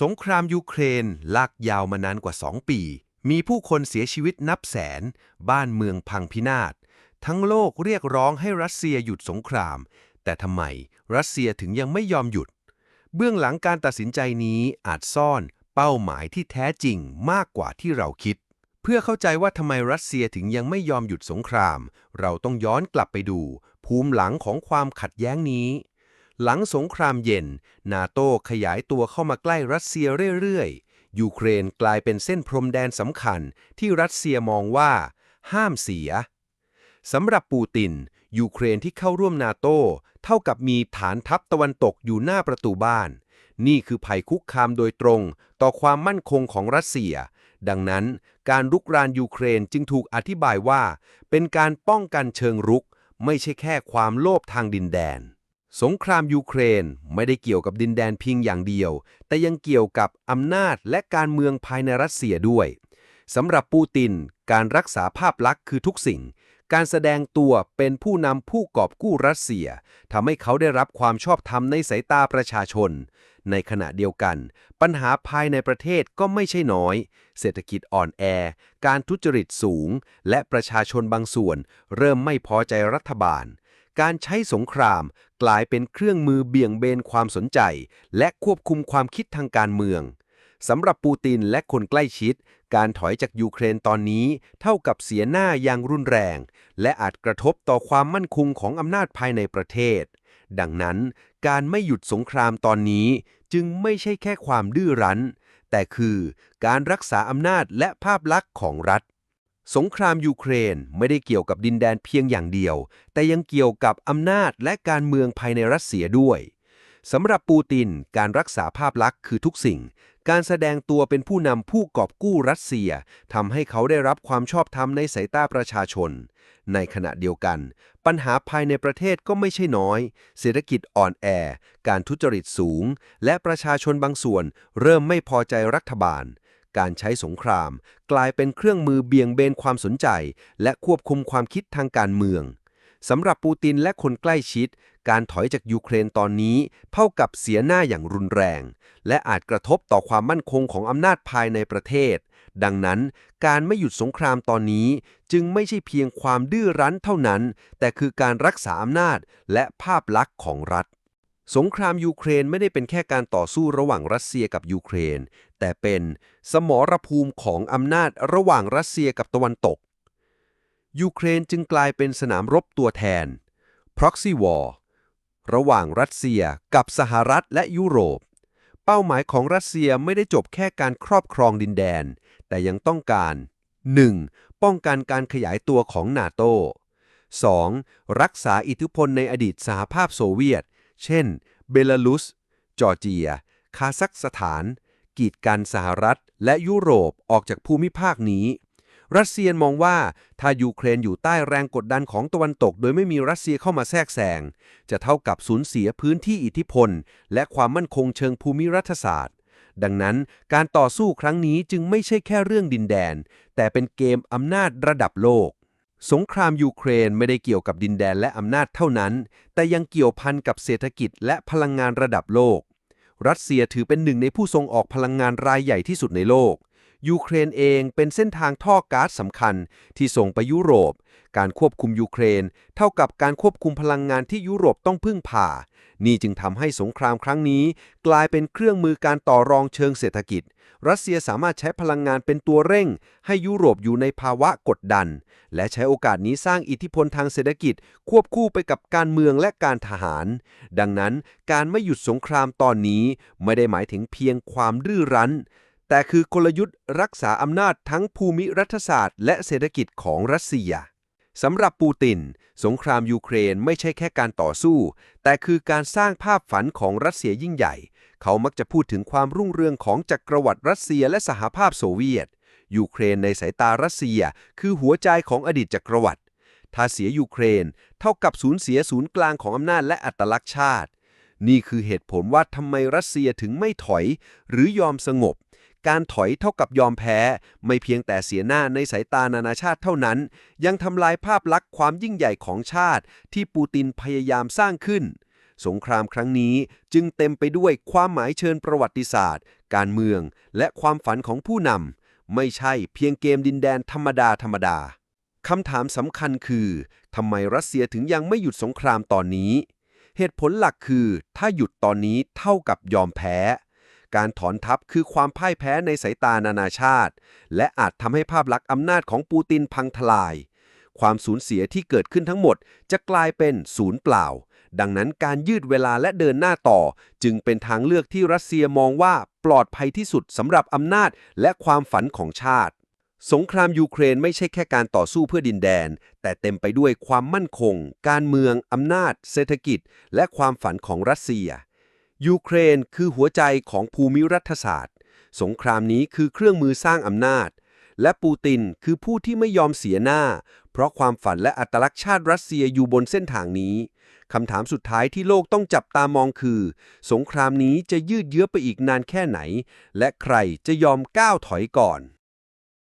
สงครามยูเครนลากยาวมานานกว่า 2 ปี มีผู้คนเสียชีวิตนับแสน บ้านเมืองพังพินาศ ทั้งโลกเรียกร้องให้รัสเซียหยุดสงคราม แต่ทำไมรัสเซียถึงยังไม่ยอมหยุด เบื้องหลังการตัดสินใจนี้อาจซ่อนเป้าหมายที่แท้จริงมากกว่าที่เราคิด เพื่อเข้าใจว่าทำไมรัสเซียถึงยังไม่ยอมหยุดสงคราม เราต้องย้อนกลับไปดู ภูมิหลังของความขัดแย้งนี้ หลังสงครามเย็น นาโต้ขยายตัวเข้ามาใกล้รัสเซียเรื่อยๆ ยูเครนกลายเป็นเส้นพรมแดนสำคัญที่รัสเซียมองว่า ห้ามเสียสำหรับปูติน ยูเครนที่เข้าร่วมนาโต้เท่ากับมีฐานทัพตะวันตกอยู่หน้าประตูบ้าน นี่คือภัยคุกคามโดยตรงต่อความมั่นคงของรัสเซีย ดังนั้น การรุกรานยูเครนจึงถูกอธิบายว่า เป็นการป้องกันเชิงรุก ไม่ใช่แค่ความโลภทางดินแดน สงครามยูเครนไม่ได้เกี่ยวกับดินแดนเพียงอย่างเดียว แต่ยังเกี่ยวกับอำนาจและการเมืองภายในรัสเซียด้วยสำหรับปูติน การรักษาภาพลักษณ์คือทุกสิ่ง การแสดงตัวเป็นผู้นำผู้กอบกู้รัสเซียทำให้เขาได้รับความชอบธรรมในสายตาประชาชน ในขณะเดียวกัน ปัญหาภายในประเทศก็ไม่ใช่น้อย เศรษฐกิจอ่อนแอ การทุจริตสูง และประชาชนบางส่วน เริ่มไม่พอใจรัฐบาล การใช้สงคราม กลายเป็นเครื่องมือเบี่ยงเบนความสนใจ และควบคุมความคิดทางการเมืองสำหรับปูตินและคนใกล้ชิด การถอยจากยูเครนตอนนี้ เท่ากับเสียหน้าอย่างรุนแรง และอาจกระทบต่อความมั่นคงของอำนาจภายในประเทศ ดังนั้น การไม่หยุดสงครามตอนนี้ จึงไม่ใช่แค่ความดื้อรั้น แต่คือการรักษาอำนาจและภาพลักษณ์ของรัฐ สงครามยูเครนไม่ได้เกี่ยวกับดินแดนเพียงอย่างเดียว แต่ยังเกี่ยวกับอำนาจและการเมืองภายในรัสเซียด้วยสำหรับปูติน การรักษาภาพลักษณ์คือทุกสิ่ง การแสดงตัวเป็นผู้นำผู้กอบกู้รัสเซียทำให้เขาได้รับความชอบธรรมในสายตาประชาชน ในขณะเดียวกัน ปัญหาภายในประเทศก็ไม่ใช่น้อย เศรษฐกิจอ่อนแอ การทุจริตสูง และประชาชนบางส่วน เริ่มไม่พอใจรัฐบาล การใช้สงคราม กลายเป็นเครื่องมือเบี่ยงเบนความสนใจ และควบคุมความคิดทางการเมืองสำหรับปูตินและคนใกล้ชิด การถอยจากยูเครนตอนนี้ เท่ากับเสียหน้าอย่างรุนแรง และอาจกระทบต่อความมั่นคงของอำนาจภายในประเทศ ดังนั้น การไม่หยุดสงครามตอนนี้ จึงไม่ใช่เพียงความดื้อรั้นเท่านั้น แต่คือการรักษาอำนาจและภาพลักษณ์ของรัฐสงครามยูเครนไม่ได้เป็นแค่การต่อสู้ระหว่างรัสเซียกับยูเครน แต่เป็นสมรภูมิของอำนาจระหว่างรัสเซียกับตะวันตก ยูเครนจึงกลายเป็นสนามรบตัวแทน proxy war ระหว่างรัสเซียกับสหรัฐและยุโรป เป้าหมายของรัสเซียไม่ได้จบแค่การครอบครองดินแดน แต่ยังต้องการ 1. ป้องกันการขยายตัวของนาโต 2. รักษาอิทธิพลในอดีตสหภาพโซเวียต เช่น เบลารุส จอร์เจีย คาซัคสถาน กีดกันสหรัฐ และยุโรปออกจากภูมิภาคนี้ รัสเซียมองว่าถ้ายูเครนอยู่ใต้แรงกดดันของตะวันตก โดยไม่มีรัสเซียเข้ามาแทรกแซงจะเท่ากับสูญเสียพื้นที่อิทธิพล และความมั่นคงเชิงภูมิรัฐศาสตร์ ดังนั้นการต่อสู้ครั้งนี้จึงไม่ใช่แค่เรื่องดินแดน แต่เป็นเกมอำนาจระดับโลกสงครามยูเครนไม่ได้เกี่ยวกับดินแดนและอำนาจเท่านั้น แต่ยังเกี่ยวพันกับเศรษฐกิจและพลังงานระดับโลก รัสเซียถือเป็นหนึ่งในผู้ส่งออกพลังงานรายใหญ่ที่สุดในโลก ยูเครนเองเป็นเส้นทางท่อก๊าซสำคัญที่ส่งไปยุโรป การควบคุมยูเครน เท่ากับการควบคุมพลังงานที่ยุโรปต้องพึ่งพา นี่จึงทำให้สงครามครั้งนี้ กลายเป็นเครื่องมือการต่อรองเชิงเศรษฐกิจ รัสเซียสามารถใช้พลังงานเป็นตัวเร่ง ให้ยุโรปอยู่ในภาวะกดดัน และใช้โอกาสนี้สร้างอิทธิพลทางเศรษฐกิจ ควบคู่ไปกับการเมืองและการทหาร ดังนั้นการไม่หยุดสงครามตอนนี้ไม่ได้หมายถึงเพียงความดื้อรั้น แต่คือกลยุทธ์รักษาอำนาจทั้งภูมิรัฐศาสตร์ และเศรษฐกิจของรัสเซียสำหรับปูติน สงครามยูเครนไม่ใช่แค่การต่อสู้ แต่คือการสร้างภาพฝันของรัสเซียยิ่งใหญ่ เขามักจะพูดถึงความรุ่งเรืองของจักรวรรดิรัสเซียและสหภาพโซเวียต ยูเครนในสายตารัสเซีย คือหัวใจของอดีตจักรวรรดิถ้าเสียยูเครน เท่ากับสูญเสียศูนย์กลางของอำนาจและอัตลักษณ์ชาติ นี่คือเหตุผลว่าทำไมรัสเซียถึงไม่ถอย หรือยอมสงบ การถอยเท่ากับยอมแพ้ ไม่เพียงแต่เสียหน้าในสายตานานาชาติเท่านั้น ยังทำลายภาพลักษณ์ความยิ่งใหญ่ของชาติ ที่ปูตินพยายามสร้างขึ้น สงครามครั้งนี้จึงเต็มไปด้วยความหมายเชิญประวัติศาสตร์ การเมือง และความฝันของผู้นำไม่ใช่เพียงเกมดินแดนธรรมดาธรรมดาคำถามสำคัญคือทำไมรัสเซียถึงยังไม่หยุดสงครามตอนนี้ เหตุผลหลักคือ ถ้าหยุดตอนนี้เท่ากับยอมแพ้ การถอนทัพคือความพ่ายแพ้ในสายตานานาชาติ และอาจทำให้ภาพลักษณ์อำนาจของปูตินพังทลาย ความสูญเสียที่เกิดขึ้นทั้งหมดจะกลายเป็นศูนย์เปล่า ดังนั้นการยืดเวลาและเดินหน้าต่อ จึงเป็นทางเลือกที่รัสเซียมองว่าปลอดภัยที่สุดสำหรับอำนาจและความฝันของชาติสงครามยูเครนไม่ใช่แค่การต่อสู้เพื่อดินแดน แต่เต็มไปด้วยความมั่นคง การเมือง อำนาจ เศรษฐกิจ และความฝันของรัสเซีย ยูเครนคือหัวใจของภูมิรัฐศาสตร์ สงครามนี้คือเครื่องมือสร้างอำนาจ และปูตินคือผู้ที่ไม่ยอมเสียหน้า เพราะความฝันและอัตลักษณ์ชาติรัสเซียอยู่บนเส้นทางนี้คำถามสุดท้ายที่โลกต้องจับตามองคือ สงครามนี้จะยืดเยื้อไปอีกนานแค่ไหน และใครจะยอมก้าวถอยก่อน